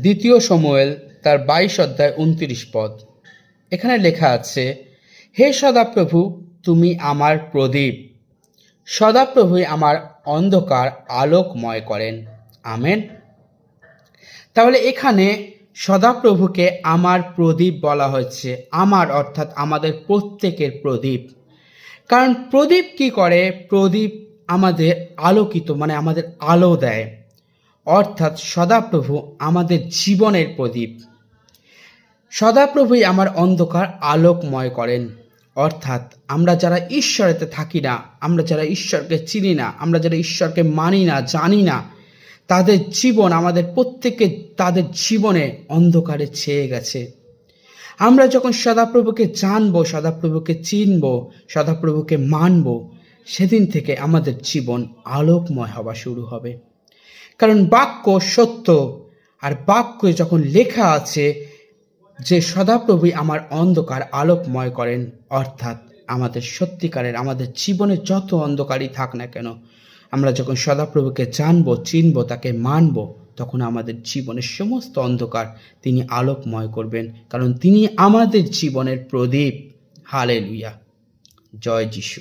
দ্বিতীয় সময়েল তার বাইশ অধ্যায় উনত্রিশ পদ। এখানে লেখা আছে, হে সদাপ্রভু, তুমি আমার প্রদীপ। সদাপ্রভুই আমার অন্ধকার আলোকময় করেন। আমেন। তাহলে এখানে সদাপ্রভুকে আমার প্রদীপ বলা হয়েছে, আমার অর্থাৎ আমাদের প্রত্যেকের প্রদীপ। কারণ প্রদীপ কি করে? প্রদীপ আমাদের আলোকিত মানে আমাদের আলো দেয়। অর্থাৎ সদাপ্রভু আমাদের জীবনের প্রদীপ। সদাপ্রভুই আমার অন্ধকার আলোকময় করেন। অর্থাৎ আমরা যারা ঈশ্বরেতে থাকি না, আমরা যারা ঈশ্বরকে চিনি না, আমরা যারা ঈশ্বরকে মানি না, জানি না, তাদের জীবন আমাদের প্রত্যেকে তাদের জীবনে অন্ধকারে ছেয়ে গেছে। আমরা যখন সদাপ্রভুকে জানব, সদাপ্রভুকে চিনব, সদাপ্রভুকে মানব, সেদিন থেকে আমাদের জীবন আলোকময় হওয়া শুরু হবে। কারণ বাক্য সত্য। আর বাক্যে যখন লেখা আছে যে সদাপ্রভুই আমার অন্ধকার আলোকময় করেন, অর্থাৎ আমাদের সত্যিকারের, আমাদের জীবনে যত অন্ধকারই থাক না কেন, আমরা যখন সদাপ্রভুকে জানব, চিনব, তাকে মানব, তখন আমাদের জীবনের সমস্ত অন্ধকার তিনি আলোকময় করবেন, কারণ তিনি আমাদের জীবনের প্রদীপ। হালে লুইয়া জয় যিশু।